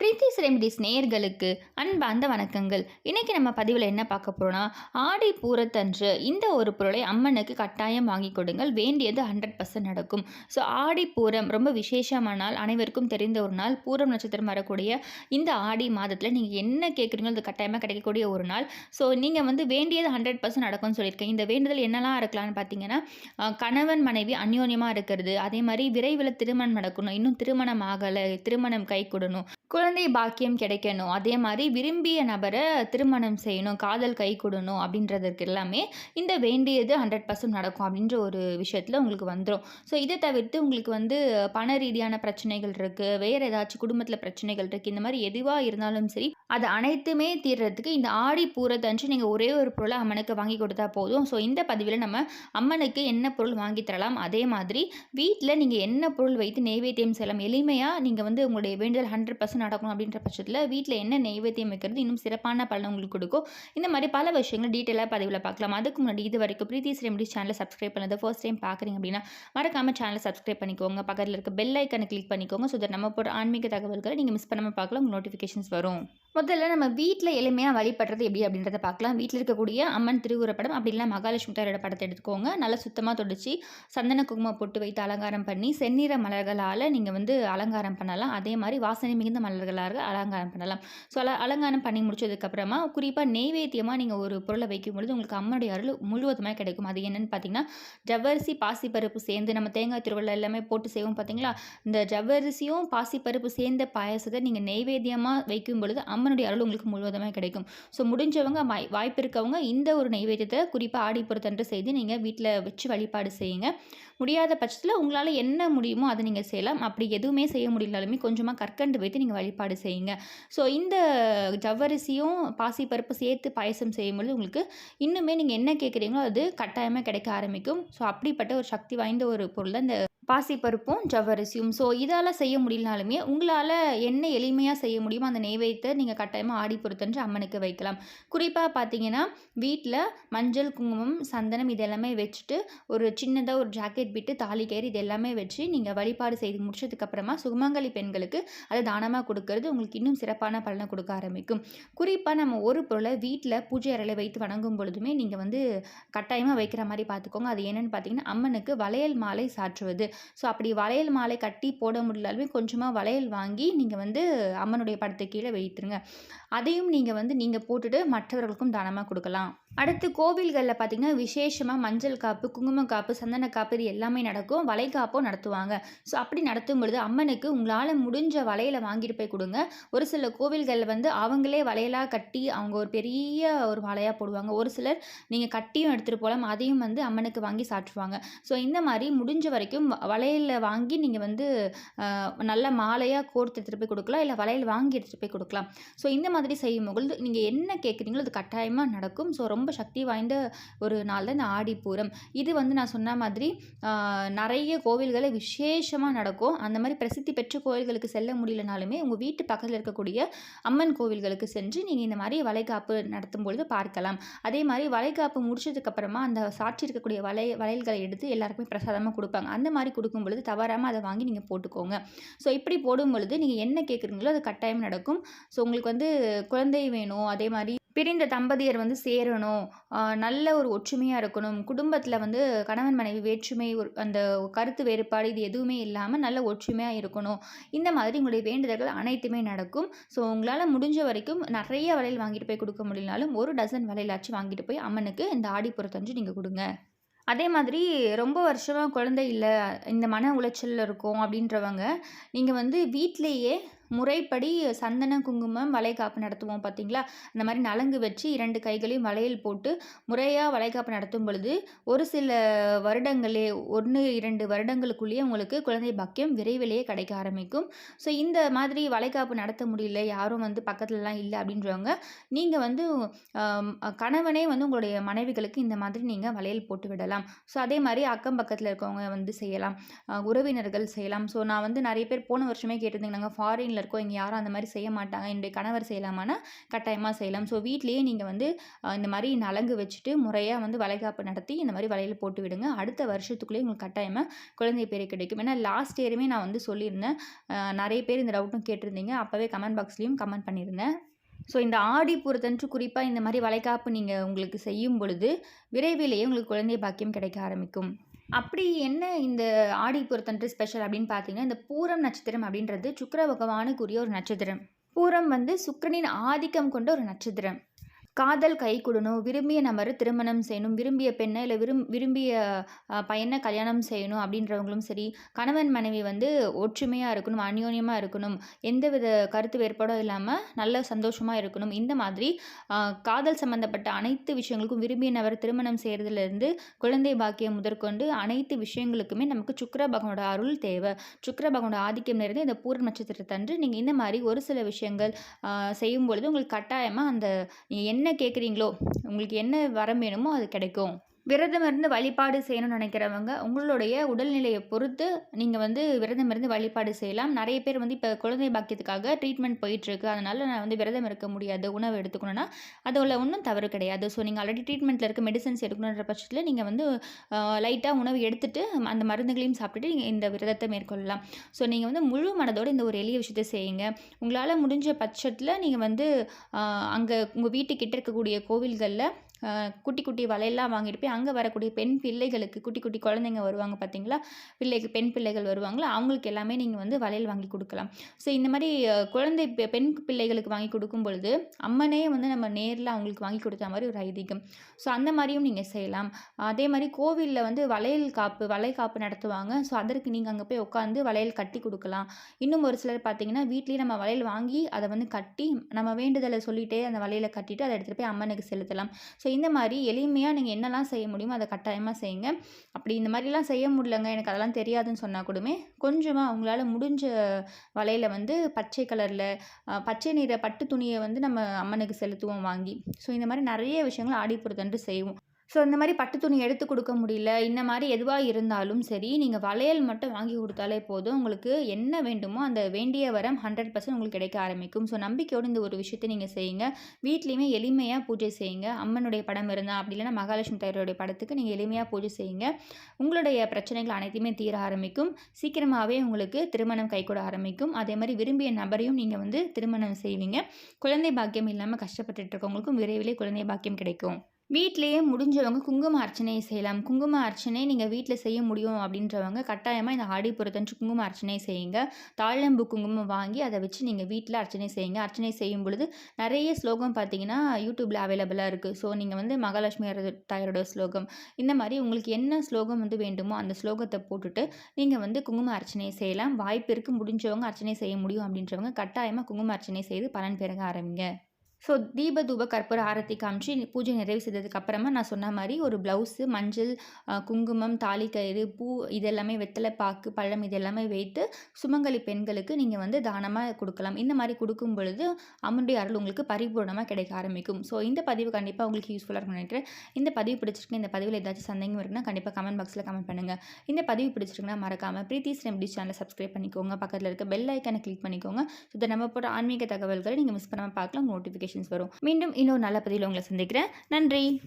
Preethi's remedies நேயர்களுக்கு அன்பார்ந்த வணக்கங்கள். இன்றைக்கி நம்ம பதிவில் என்ன பார்க்க போகிறோன்னா ஆடி பூரத்தன்று இந்த ஒரு பொருளை அம்மனுக்கு கட்டாயம் வாங்கி கொடுங்கள். வேண்டியது ஹண்ட்ரட் பர்சன்ட் நடக்கும். ஸோ ஆடி பூரம் ரொம்ப விசேஷமான நாள் அனைவருக்கும் தெரிந்த ஒரு நாள். பூரம் நட்சத்திரம் வரக்கூடிய இந்த ஆடி மாதத்தில் நீங்கள் என்ன கேட்குறீங்களோ அது கட்டாயமாக கிடைக்கக்கூடிய ஒரு நாள். ஸோ நீங்கள் வந்து வேண்டியது ஹண்ட்ரட் பர்சன்ட் நடக்கும்னு சொல்லியிருக்கேன் இந்த வேண்டுதல் என்னெல்லாம் இருக்கலாம்னு பார்த்தீங்கன்னா கணவன் மனைவி அந்யோன்யமாக இருக்கிறது. அதே மாதிரி விரைவில் திருமணம் நடக்கணும். இன்னும் திருமணம் ஆகலை. திருமணம் கை கொடுணும். குழந்தை குழந்தை பாக்கியம் கிடைக்கணும். அதே மாதிரி விரும்பிய நபரை திருமணம் செய்யணும் காதல் கை கொடுணும் அப்படின்றதுக்கு எல்லாமே இந்த வேண்டியது ஹண்ட்ரட் பர்சன்ட் நடக்கும் அப்படின்ற ஒரு விஷயத்தில் உங்களுக்கு வந்துடும் ஸோ இதை தவிர்த்து உங்களுக்கு வந்து பண ரீதியான பிரச்சனைகள் இருக்குது வேறு ஏதாச்சும் குடும்பத்தில் பிரச்சனைகள் இருக்குது இந்த மாதிரி எதுவாக இருந்தாலும் சரி அது அனைத்துமே தீர்றதுக்கு இந்த ஆடி பூரத்தன்று நீங்கள் ஒரே ஒரு பொருளை அம்மனுக்கு வாங்கி கொடுத்தா போதும். ஸோ இந்த பதிவில் நம்ம அம்மனுக்கு என்ன பொருள் வாங்கி தரலாம் அதே மாதிரி வீட்டில் நீங்கள் என்ன பொருள் வைத்து நெய்வேத்தியம் செய்யலாம் எளிமையாக நீங்கள் வந்து உங்களுடைய வேண்டுதல் ஹண்ட்ரட் பர்சன்ட் நடக்கணும் அப்படின்ற பட்சத்தில் வீட்டில் என்ன நெய்வேத்தியம் வைக்கிறது இன்னும் சிறப்பான பலன் உங்களுக்கு கொடுக்கும். இந்த மாதிரி பல விஷயங்கள் டீட்டெயிலாக பதிவில் பார்க்கலாம். அதுக்கு முன்னாடி இது வரைக்கும் பிரீத்தி ஸ்ரீமடி சேனலை சப்ஸ்கிரைப் பண்ணது ஃபர்ஸ்ட் டைம் பார்க்குறீங்க அப்படின்னா மறக்காமல் சேனலை சப்ஸ்கிரைப் பண்ணிக்கோங்க. பக்கத்தில் இருக்க பெல் ஐக்கனை கிளிக் பண்ணிக்கோங்க. ஸோ தட் நம்ம போகிற ஆன்மீக தகவல்களை நீங்கள் மிஸ் பண்ணாமல் பார்க்கலாம். உங்களுக்கு நோட்டிஃபிகேஷன்ஸ் வரும். முதல்ல நம்ம வீட்டில் எளிமையாக வழிபடுறது எப்படி அப்படின்றத பார்க்கலாம். வீட்டில் இருக்கக்கூடிய அம்மன் திருவுருப்படம் அப்படி இல்லை மகாலட்சுமி தாரோட படத்தை எடுத்துக்கோங்க. நல்லா சுத்தமாக தொடச்சி சந்தன குங்குமம் போட்டு வைத்து அலங்காரம் பண்ணி செந்நிற மலர்களால் நீங்கள் வந்து அலங்காரம் பண்ணலாம். அதே மாதிரி வாசனை மிகுந்த மலர்கள் மலர்களாக அலங்காரம் பண்ணலாம். ஸோ அல அலங்காரம் பண்ணி முடிச்சதுக்கப்புறமா குறிப்பாக நெய்வேத்தியமாக நீங்கள் ஒரு பொருளை வைக்கும் பொழுது உங்களுக்கு அம்மனுடைய அருள் முழுவதுமாக கிடைக்கும். அது என்னென்னு பார்த்தீங்கன்னா ஜவ்வரிசி பாசிப்பருப்பு சேர்ந்து நம்ம தேங்காய் திருவள்ள எல்லாமே போட்டு செய்வோம் பார்த்தீங்களா இந்த ஜவ்வரிசியும் பாசிப்பருப்பு சேர்ந்த பாயசத்தை நீங்கள் நெய்வேத்தியமாக வைக்கும் பொழுது அம்மனுடைய அருள் உங்களுக்கு முழுவதுமாக கிடைக்கும். ஸோ முடிஞ்சவங்க வாய் வாய்ப்பு இருக்கவங்க இந்த ஒரு நெய்வேத்தியத்தை குறிப்பாக ஆடி செய்து நீங்கள் வீட்டில் வச்சு வழிபாடு செய்யுங்க. முடியாத பட்சத்தில் உங்களால் என்ன முடியுமோ அதை நீங்கள் செய்யலாம். அப்படி எதுவுமே செய்ய முடியலாலுமே கொஞ்சமாக கற்கண்டு வைத்து நீங்கள் வழிபாடு செய்யுங்க. ஸோ இந்த ஜவ்வரிசியும் பாசிப்பருப்பு சேர்த்து பாயசம் செய்யும்பொழுது உங்களுக்கு இன்னுமே நீங்கள் என்ன கேட்குறீங்களோ அது கட்டாயமாக கிடைக்க ஆரம்பிக்கும். ஸோ அப்படிப்பட்ட ஒரு சக்தி வாய்ந்த ஒரு பொருள் தான் இந்த பாசிப்பருப்பும் ஜவ்வரிசியும். ஸோ இதால் செய்ய முடியலனாலுமே உங்களால் என்ன எளிமையாக செய்ய முடியுமோ அந்த நெய்வேத்தை நீங்கள் கட்டாயமாக ஆடி பொறுத்தன்று அம்மனுக்கு வைக்கலாம். குறிப்பாக பார்த்தீங்கன்னா வீட்டில் மஞ்சள் குங்குமம் சந்தனம் இது எல்லாமே வச்சுட்டு ஒரு சின்னதாக ஒரு ஜாக்கெட் விட்டு தாலி கயிறு இது எல்லாமே வச்சு நீங்கள் வழிபாடு செய்து முடிச்சதுக்கப்புறமா சுகமங்கலி பெண்களுக்கு அதை தானமாக கொடுக்கறது உங்களுக்கு இன்னும் சிறப்பான பலனை கொடுக்க ஆரம்பிக்கும். குறிப்பாக நம்ம ஒரு பொருளை வீட்டில் பூஜை அறையில் வைத்து வணங்கும் பொழுதுமே நீங்கள் வந்து கட்டாயமாக வைக்கிற மாதிரி பார்த்துக்கோங்க அது என்னென்னு பார்த்தீங்கன்னா அம்மனுக்கு வளையல் மாலை சாற்றுவது. ஸோ அப்படி வளையல் மாலை கட்டி போட முடியலாலுமே கொஞ்சமாக வளையல் வாங்கி நீங்கள் வந்து அம்மனுடைய படத்தை கீழே வைத்துருங்க. அதையும் நீங்கள் வந்து நீங்கள் போட்டுட்டு மற்றவர்களுக்கும் தானமாக கொடுக்கலாம். அடுத்து கோவில்களில் பார்த்தீங்கன்னா விசேஷமாக மஞ்சள் காப்பு குங்கும காப்பு சந்தன காப்பு இது எல்லாமே நடக்கும். வளைகாப்பும் நடத்துவாங்க. ஸோ அப்படி நடத்தும் பொழுது அம்மனுக்கு உங்களால் முடிஞ்ச வளையலை வாங்கிட்டு போய் கொடுங்க. ஒரு சில கோவில்களில் வந்து அவங்களே வளையலாக கட்டி அவங்க ஒரு பெரிய ஒரு வளையாக போடுவாங்க. ஒரு சிலர் நீங்கள் கட்டியும் எடுத்துகிட்டு போகலாம் அதையும் வந்து அம்மனுக்கு வாங்கி சாற்றுவாங்க. ஸோ இந்த மாதிரி முடிஞ்ச வரைக்கும் வளையலில் வாங்கி நீங்கள் வந்து நல்ல மாலையாக கோர்த்து எடுத்துகிட்டு போய் கொடுக்கலாம். இல்லை வளையல் வாங்கி எடுத்துகிட்டு போய் கொடுக்கலாம். ஸோ இந்த மாதிரி செய்யும் பொழுது நீங்கள் என்ன கேட்குறீங்களோ அது கட்டாயமாக நடக்கும். ஸோ ரொம்ப ரொம்ப சக்தி வாய்ந்த ஒரு நாள் தான் இந்த ஆடிப்பூரம். இது வந்து நான் சொன்ன மாதிரி நிறைய கோவில்களில் விசேஷமாக நடக்கும். அந்த மாதிரி பிரசித்தி பெற்ற கோவில்களுக்கு செல்ல முடியலனாலுமே உங்கள் வீட்டு பக்கத்தில் இருக்கக்கூடிய அம்மன் கோவில்களுக்கு சென்று நீங்கள் இந்த மாதிரி வளைகாப்பு நடத்தும் பொழுது பார்க்கலாம். அதே மாதிரி வளைகாப்பு முடிச்சதுக்கப்புறமா அந்த சாட்சி இருக்கக்கூடிய வளை வளையல்களை எடுத்து எல்லாருக்குமே பிரசாதமாக கொடுப்பாங்க. அந்த மாதிரி கொடுக்கும் பொழுது தவறாமல் அதை வாங்கி நீங்கள் போட்டுக்கோங்க. ஸோ இப்படி போடும் பொழுது நீங்கள் என்ன கேட்குறீங்களோ அது கட்டாயம் நடக்கும். ஸோ உங்களுக்கு வந்து குழந்தை வேணும் அதே மாதிரி பிரிந்த தம்பதியர் வந்து சேரணும். நல்ல ஒரு ஒற்றுமையாக இருக்கணும். குடும்பத்தில் வந்து கணவன் மனைவி வேற்றுமை ஒரு- அந்த கருத்து வேறுபாடு இது எதுவுமே இல்லாமல் நல்ல ஒற்றுமையாக இருக்கணும். இந்த மாதிரி உங்களுடைய வேண்டுதல்கள் அனைத்துமே நடக்கும். ஸோ உங்களால் முடிஞ்ச வரைக்கும் நிறைய வளையல் வாங்கிட்டு போய் கொடுக்க முடியலனாலும் ஒரு டசன் வளையலாச்சும் வாங்கிட்டு போய் அம்மனுக்கு இந்த ஆடிப்புறத்தஞ்சு நீங்கள் கொடுங்க. அதே மாதிரி ரொம்ப வருஷமாக குழந்தை இல்லை இந்த மன உளைச்சலில் இருக்கும் அப்படின்றவங்க நீங்கள் வந்து வீட்டிலேயே முறைப்படி சந்தன குங்குமம் வளைகாப்பு நடத்துவோம் பார்த்தீங்களா அந்த மாதிரி நலங்கு வச்சு இரண்டு கைகளையும் வளையல் போட்டு முறையாக வளைகாப்பு நடத்தும் பொழுது ஒரு சில வருடங்களே ஒன்று இரண்டு வருடங்களுக்குள்ளேயே உங்களுக்கு குழந்தை பாக்கியம் விரைவிலேயே கிடைக்க ஆரம்பிக்கும். ஸோ இந்த மாதிரி வளைகாப்பு நடத்த முடியல யாரும் வந்து பக்கத்துலலாம் இல்லை அப்படின்றவங்க நீங்கள் வந்து கணவனே வந்து உங்களுடைய மனைவிகளுக்கு இந்த மாதிரி நீங்கள் வளையல் போட்டு விடலாம். ஸோ அதே மாதிரி அக்கம் பக்கத்தில் இருக்கவங்க வந்து செய்யலாம். உறவினர்கள் செய்யலாம். ஸோ நான் வந்து நிறைய பேர் போன வருஷமே கேட்டிருந்தீங்க நாங்கள் ஃபாரினில் இருக்கோ இங்கே யாரும் அந்த மாதிரி செய்ய மாட்டாங்க. என்னுடைய கணவர் செய்யலாமான்னா கட்டாயமாக செய்யலாம். ஸோ வீட்லேயே நீங்கள் வந்து இந்த மாதிரி நலங்கு வச்சுட்டு முறையாக வந்து வளைகாப்பு நடத்தி இந்த மாதிரி வலையில் போட்டு விடுங்க. அடுத்த வருஷத்துக்குள்ளேயே உங்களுக்கு கட்டாயமாக குழந்தை பேர் கிடைக்கும். ஏன்னா லாஸ்ட் இயருமே நான் வந்து சொல்லியிருந்தேன். நிறைய பேர் இந்த டவுட்டும் கேட்டிருந்தீங்க. அப்போவே கமெண்ட் பாக்ஸ்லேயும் கமெண்ட் பண்ணியிருந்தேன். ஸோ இந்த ஆடி பூரத்தன்று குறிப்பாக இந்த மாதிரி வளைகாப்பு நீங்கள் உங்களுக்கு செய்யும் பொழுது விரைவிலேயே உங்களுக்கு குழந்தை பாக்கியம் கிடைக்க ஆரம்பிக்கும். அப்படி என்ன இந்த ஆடி பொருத்தன்று ஸ்பெஷல் அப்படின்னு பார்த்தீங்கன்னா இந்த பூரம் நட்சத்திரம் அப்படின்றது சுக்கர பகவானுக்குரிய ஒரு நட்சத்திரம். பூரம் வந்து சுக்கிரனின் ஆதிக்கம் கொண்ட ஒரு நட்சத்திரம். காதல் கை கொடுணும். விரும்பிய நபரை திருமணம் செய்யணும். விரும்பிய பெண்ணை இல்லை விரும் விரும்பிய பையனை கல்யாணம் செய்யணும் அப்படின்றவங்களும் சரி கணவன் மனைவி வந்து ஒற்றுமையாக இருக்கணும் அந்யோன்யமாக இருக்கணும். எந்தவித கருத்து வேறுபாடும் இல்லாமல் நல்ல சந்தோஷமாக இருக்கணும். இந்த மாதிரி காதல் சம்பந்தப்பட்ட அனைத்து விஷயங்களுக்கும் விரும்பிய நபர் திருமணம் செய்கிறதுலேருந்து குழந்தை பாக்கியம் முதற்கொண்டு அனைத்து விஷயங்களுக்குமே நமக்கு சுக்கர பகவானோட அருள் தேவை. சுக்கர பகவானோட ஆதிக்கம் நிறைந்து இந்த பூர்ண நட்சத்திரத்தன்று நீங்கள் இந்த மாதிரி ஒரு சில விஷயங்கள் செய்யும் பொழுது உங்களுக்கு கட்டாயமாக அந்த நீங்கள் என்ன கேட்குறீங்களோ உங்களுக்கு என்ன வரம் வேணுமோ அது கிடைக்கும். விரதம் இருந்து வழிபாடு செய்யணும்னு நினைக்கிறவங்க உங்களுடைய உடல்நிலையை பொறுத்து நீங்கள் வந்து விரதம் இருந்து வழிபாடு செய்யலாம். நிறைய பேர் வந்து இப்போ குழந்தை பாக்கியத்துக்காக ட்ரீட்மெண்ட் போயிட்டுருக்கு. அதனால் நான் வந்து விரதம் இருக்க முடியாது உணவு எடுத்துக்கணும்னா அதில் ஒன்றும் தவறு கிடையாது. ஸோ நீங்கள் ஆல்ரெடி ட்ரீட்மெண்ட்டில் இருக்க மெடிசன்ஸ் எடுக்கணுன்ற பட்சத்தில் நீங்கள் வந்து லைட்டாக உணவு எடுத்துட்டு அந்த மருந்துகளையும் சாப்பிட்டுட்டு நீங்கள் இந்த விரதத்தை மேற்கொள்ளலாம். ஸோ நீங்கள் வந்து முழு மனதோடு இந்த ஒரு எளிய விஷயத்தை செய்யுங்க. உங்களால் முடிஞ்ச பட்சத்தில் நீங்கள் வந்து அங்கே உங்கள் வீட்டுக்கிட்ட இருக்கக்கூடிய கோவில்களில் குட்டி குட்டி வலையெல்லாம் வாங்கிட்டு போய் அங்கே வரக்கூடிய பெண் பிள்ளைகளுக்கு குட்டி குட்டி குழந்தைங்க வருவாங்க பார்த்தீங்களா? பிள்ளைகள் பெண் பிள்ளைகள் வருவாங்களா? அவங்களுக்கு எல்லாமே நீங்கள் வந்து வளையல் வாங்கி கொடுக்கலாம். ஸோ இந்த மாதிரி குழந்தை பெண் பிள்ளைகளுக்கு வாங்கி கொடுக்கும் பொழுது அம்மனே வந்து நம்ம நேரில் அவங்களுக்கு வாங்கி கொடுத்த மாதிரி ஒரு ஐதீகம். ஸோ அந்த மாதிரியும் நீங்கள் செய்யலாம். அதே மாதிரி கோவிலில் வந்து வளையல் காப்பு வளை காப்பு நடத்துவாங்க. ஸோ அதற்கு நீங்கள் அங்கே போய் உட்காந்து வளையல் கட்டி கொடுக்கலாம். இன்னும் ஒரு சிலர் பார்த்தீங்கன்னா வீட்லேயே நம்ம வளையல் வாங்கி அதை வந்து கட்டி நம்ம வேண்டுதலை சொல்லிட்டே அந்த வளையலை கட்டிட்டு அதை எடுத்துகிட்டு போய் அம்மனுக்கு செலுத்தலாம். ஸோ இந்த மாதிரி எளிமையாக நீங்கள் என்னெல்லாம் செய்ய முடியுமோ அதை கட்டாயமாக செய்யுங்க. அப்படி இந்த மாதிரிலாம் செய்ய முடியலங்க எனக்கு அதெல்லாம் தெரியாதுன்னு சொன்னால் கூடமே கொஞ்சமாக அவங்களால முடிஞ்ச வலையில் வந்து பச்சை கலரில் பச்சை நிற பட்டு துணியை வந்து நம்ம அம்மனுக்கு செலுத்துவோம் வாங்கி. ஸோ இந்த மாதிரி நிறைய விஷயங்கள் ஆடிப்புறத்தன்று செய்வோம். ஸோ இந்த மாதிரி பட்டு துணி எடுத்து கொடுக்க முடியல. இந்த மாதிரி எதுவாக இருந்தாலும் சரி நீங்கள் வளையல் மட்டும் வாங்கி கொடுத்தாலே போதும். உங்களுக்கு என்ன வேண்டுமோ அந்த வேண்டிய வரம் ஹண்ட்ரட் பர்சன்ட் உங்களுக்கு கிடைக்க ஆரம்பிக்கும். ஸோ நம்பிக்கையோடு இந்த ஒரு விஷயத்தை நீங்கள் செய்யுங்க. வீட்லேயுமே எளிமையாக பூஜை செய்யுங்க. அம்மனுடைய படம் இருந்தால் அப்படி இல்லைன்னா மகாலட்சுமி தயாரோடைய படத்துக்கு நீங்கள் எளிமையாக பூஜை செய்யுங்க. உங்களுடைய பிரச்சனைகள் அனைத்தையுமே தீர ஆரம்பிக்கும். சீக்கிரமாகவே உங்களுக்கு திருமணம் கைகூட ஆரம்பிக்கும். அதே மாதிரி விரும்பிய நபரையும் நீங்கள் வந்து திருமணம் செய்வீங்க. குழந்தை பாக்கியம் இல்லாமல் கஷ்டப்பட்டுட்டு இருக்கவங்களுக்கும் விரைவிலே குழந்தை பாக்கியம் கிடைக்கும். வீட்டிலேயே முடிஞ்சவங்க குங்கும அர்ச்சனையை செய்யலாம். குங்கும அர்ச்சனை நீங்கள் வீட்டில் செய்ய முடியும் அப்படின்றவங்க கட்டாயமாக இந்த ஆடி புறத்தன்று குங்கும அர்ச்சனை செய்யுங்க. தாழம்பு குங்குமம் வாங்கி அதை வச்சு நீங்கள் வீட்டில் அர்ச்சனை செய்யுங்க. அர்ச்சனை செய்யும் பொழுது நிறைய ஸ்லோகம் பார்த்தீங்கன்னா யூடியூப்பில் அவைலபிளாக இருக்குது ஸோ நீங்கள் வந்து மகாலட்சுமி தாயரோட ஸ்லோகம் இந்த மாதிரி உங்களுக்கு என்ன ஸ்லோகம் வந்து வேண்டுமோ அந்த ஸ்லோகத்தை போட்டுட்டு நீங்கள் வந்து குங்கும அர்ச்சனை செய்யலாம். வாய்ப்பிற்கு முடிஞ்சவங்க அர்ச்சனை செய்ய முடியும் அப்படின்றவங்க கட்டாயமாக குங்கும அர்ச்சனை செய்து பலன் பெருக ஆரம்பிங்க. ஸோ தீப தூப கற்பூர ஆரத்தி காமிச்சு பூஜை நிறைவு செய்ததுக்கு அப்புறமா நான் சொன்ன மாதிரி ஒரு ப்ளவுஸு மஞ்சள் குங்குமம் தாலி கயிறு பூ இதெல்லாமே வெத்தலை பாக்கு பழம் இதெல்லாமே வைத்து சுமங்கலி பெண்களுக்கு நீங்கள் வந்து தானமாக கொடுக்கலாம். இந்த மாதிரி கொடுக்கும் பொழுது அம்மனுடைய அருள் உங்களுக்கு பரிபூர்ணமாக கிடைக்க ஆரம்பிக்கும். ஸோ இந்த பதிவு கண்டிப்பாக உங்களுக்கு யூஸ்ஃபுல்லாக இருக்கும் நினைக்கிறேன். இந்த பதிவு பிடிச்சிருக்கு இந்த பதிவில் ஏதாச்சும் சந்தேகம் இருக்குன்னா கண்டிப்பாக கமெண்ட் பாக்ஸில் கமெண்ட் பண்ணுங்கள் இந்த பதிவு பிடிச்சிருக்குன்னா மறக்காமல் பிரீத்திஸ் ரெமடி சேனலை சப்ஸ்கிரைப் பண்ணிக்கோங்க. பக்கத்தில் இருக்க பெல் ஐக்கனை கிளிக் பண்ணிக்கோங்க. ஸோ இதை நம்ம போகிற ஆன்மீக தகவல்களை நீங்கள் மிஸ் பண்ணாமல் பார்க்கலாம் நோட்டிஃபிகேஷன்ஸ் வரும். மீண்டும் இன்னொரு நல்ல பதிவில் உங்களை சந்திக்கிறேன். நன்றி.